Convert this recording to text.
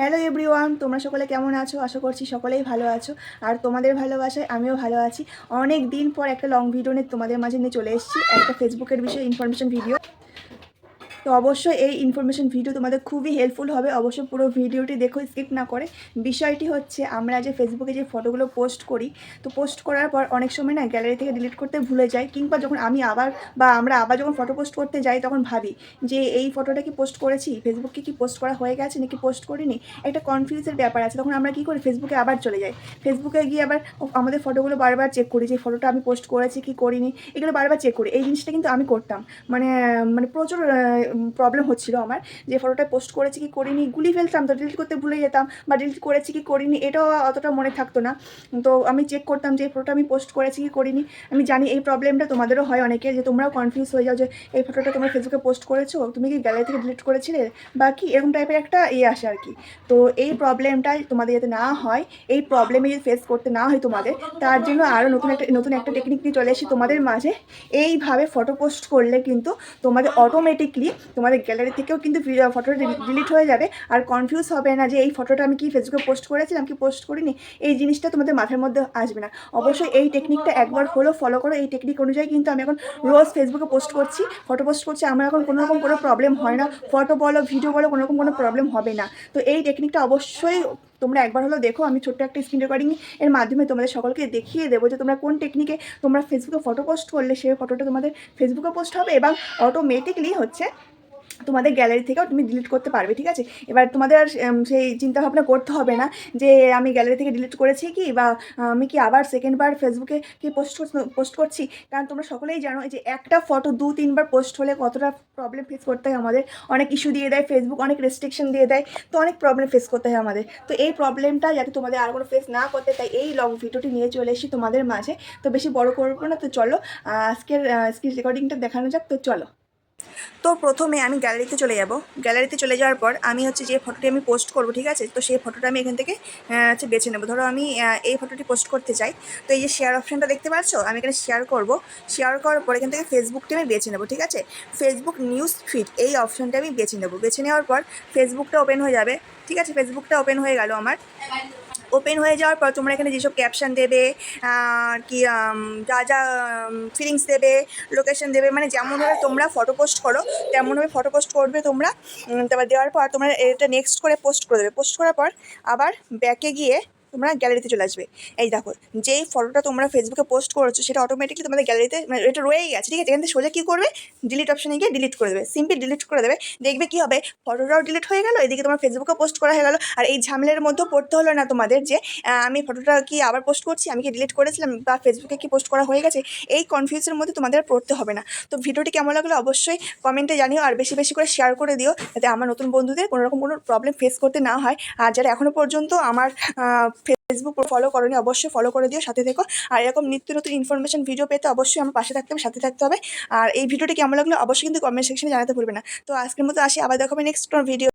Hello everyone তোমরা সকলে কেমন আছো? আশা করছি সকলেই ভালো আছো। আর তোমাদের ভালোবাসায় আমিও ভালো আছি। অনেক দিন পর একটা লং ভিডিও নিয়ে তোমাদের মাঝে নিয়ে চলে এসেছি। একটা ফেসবুকের বিষয়ে ইনফরমেশন ভিডিও তো অবশ্যই এই ইনফরমেশন ভিডিও তোমাদের খুবই হেল্পফুল হবে। অবশ্যই পুরো ভিডিওটি দেখো স্কিপ না করে। বিষয়টি হচ্ছে, আমরা যে ফেসবুকে যে ফটোগুলো পোস্ট করি, তো পোস্ট করার পর অনেক সময় না গ্যালারি থেকে ডিলিট করতে ভুলে যাই, কিংবা যখন আমি আবার বা আমরা আবার যখন ফটো পোস্ট করতে যাই, তখন ভাবি যে এই ফটোটা কি পোস্ট করেছি? ফেসবুকে কি পোস্ট করা হয়ে গেছে নাকি পোস্ট করিনি? একটা কনফিউজের ব্যাপার আছে। তখন আমরা কি করি? ফেসবুকে আবার চলে যাই। ফেসবুকে গিয়ে আবার আমাদের ফটোগুলো বারবার চেক করি যে ফটোটা আমি পোস্ট করেছি কি করিনি? এগুলো বারবার চেক করি। এই জিনিসটা কিন্তু আমি করতাম। মানে মানে প্রচুর প্রবলেম হচ্ছিল আমার। যে ফটোটা পোস্ট করেছি কি করিনি, গুলি ফেলতাম তো ডিলিট করতে ভুলে যেতাম বা ডিলিট করেছি কি করিনি, এটাও অতটা মনে থাকতো না। তো আমি চেক করতাম যে এই ফটোটা আমি পোস্ট করেছি কি করিনি। আমি জানি এই প্রবলেমটা তোমাদেরও হয় অনেকে, যে তোমরাও কনফিউজ হয়ে যাও যে এই ফটোটা তোমরা ফেসবুকে পোস্ট করেছ, তুমি কি গ্যালারি থেকে ডিলিট করেছিলে? বা কি, এরকম টাইপের একটা ইয়ে আসে আর কি। তো এই প্রবলেমটাই তোমাদের যাতে না হয়, এই প্রবলেমে যদি ফেস করতে না হয় তোমাদের, তার জন্য আরও নতুন একটা নতুন একটা টেকনিক নিয়ে চলে এসেছি তোমাদের মাঝে। এইভাবে ফটো পোস্ট করলে কিন্তু তোমাদের অটোমেটিকলি তোমাদের গ্যালারি থেকেও কিন্তু ফটোটা ডিলিট হয়ে যাবে। আর কনফিউজ হবে না যে এই ফটোটা আমি কি ফেসবুকে পোস্ট করেছিলাম, কি পোস্ট করিনি? এই জিনিসটা তোমাদের মাথার মধ্যে আসবে না। অবশ্যই এই টেকনিকটা একবার হলেও ফলো করো। এই টেকনিক অনুযায়ী কিন্তু আমি এখন রোজ ফেসবুকে পোস্ট করছি ফটো পোস্ট করছি। আমার এখন কোনো রকম কোনো প্রবলেম হয় না। ফটো বলো ভিডিও বলো, কোনো রকম কোনো প্রবলেম হবে না। তো এই টেকনিকটা অবশ্যই তোমরা একবার হলেও দেখো। আমি ছোট্ট একটা স্ক্রিন রেকর্ডিং এর মাধ্যমে তোমাদের সকলকে দেখিয়ে দেবো যে তোমরা কোন টেকনিকে তোমরা ফেসবুকে ফটো পোস্ট করলে সেই ফটোটা তোমাদের ফেসবুকে পোস্ট হবে এবং অটোমেটিকলি হচ্ছে তোমাদের গ্যালারি থেকেও তুমি ডিলিট করতে পারবে, ঠিক আছে? এবার তোমাদের আর সেই চিন্তাভাবনা করতে হবে না যে আমি গ্যালারি থেকে ডিলিট করেছি কি বা আমি কি আবার সেকেন্ডবার ফেসবুকে কি পোস্ট পোস্ট করছি? কারণ তোমরা সকলেই জানো যে একটা ফটো দু, তিনবার পোস্ট হলে কতটা প্রবলেম ফেস করতে হয় আমাদের। অনেক ইস্যু দিয়ে দেয় ফেসবুক অনেক রেস্ট্রিকশন দিয়ে দেয়, তো অনেক প্রবলেম ফেস করতে হয় আমাদের। তো এই প্রবলেমটা যাতে তোমাদের আর কোনো ফেস না করতে, তাই এই লং ভিডিওটি নিয়ে চলে এসেছি তোমাদের মাঝে। তো বেশি বড় করব না, তো চলো আজকের স্ক্রিন রেকর্ডিংটা দেখানো যাক, তো চলো। তো প্রথমে আমি গ্যালারিতে চলে যাব। গ্যালারিতে চলে যাওয়ার পর আমি হচ্ছে যে ফটোটি আমি পোস্ট করব, ঠিক আছে? তো সেই ফটোটা আমি এখান থেকে হচ্ছে বেছে নেব। ধরো আমি এই ফটোটি পোস্ট করতে চাই, তো এই যে শেয়ার অপশানটা দেখতে পাচ্ছ? আমি এখানে শেয়ার করব। শেয়ার করার পর এখান থেকে ফেসবুকটি আমি বেছে নেব, ঠিক আছে? ফেসবুক নিউজ ফিড এই অপশানটা আমি বেছে নেব। বেছে নেওয়ার পর ফেসবুকটা ওপেন হয়ে যাবে, ঠিক আছে? ফেসবুকটা ওপেন হয়ে গেল আমার। ওপেন হয়ে যাওয়ার পর তোমরা এখানে যেসব ক্যাপশন দেবে কি যা যা ফিলিংস দেবে লোকেশন দেবে মানে যেমনভাবে তোমরা ফটো পোস্ট করো, তেমনভাবে ফটো পোস্ট করবে তোমরা। তারপর দেওয়ার পর তোমরা এটা নেক্সট করে পোস্ট করে দেবে। পোস্ট করার পর আবার ব্যাকে গিয়ে তোমরা গ্যালারিতে চলে আসবে। এই দেখো, যেই ফটোটা তোমরা ফেসবুকে পোস্ট করেছ, সেটা অটোমেটিকলি তোমাদের গ্যালারিতে মানে এটা রয়েই গেছে, ঠিক আছে? এখান থেকে সোজা কী করবে? ডিলিট অপশানে গিয়ে ডিলিট করে দেবে। সিম্পলি ডিলিট করে দেবে। দেখবে কী হবে? ফটোটাও ডিলিট হয়ে গেল, এদিকে তোমার ফেসবুকে পোস্ট করা হয়ে গেল। আর এই ঝামেলার মধ্যেও পড়তে হলো না তোমাদের যে আমি ফটোটা কি আবার পোস্ট করছি? আমি কি ডিলিট করেছিলাম বা ফেসবুকে কি পোস্ট করা হয়ে গেছে? এই কনফিউজের মধ্যে তোমাদের পড়তে হবে না। তো ভিডিওটি কেমন লাগল অবশ্যই কমেন্টে জানিও, আর বেশি বেশি করে শেয়ার করে দিও, যাতে আমার নতুন বন্ধুদের কোনোরকম কোনো প্রবলেম ফেস করতে না হয়। আর যারা এখনও পর্যন্ত আমার ফেসবুক ফলো করনি, অবশ্যই ফলো করে দিও, সাথে থেকো। আর এরকম নিত্য নতুন ইনফরমেশন ভিডিও পেতে অবশ্যই আমার পাশে থাকতে হবে, সাথে থাকতে হবে। আর এই ভিডিওটি কেমন লাগল, অবশ্যই কিন্তু কমেন্ট সেকশনে জানাতে ভুলবে না। তো আজকের মতো আসি, আবার দেখাবে নেক্সট ভিডিও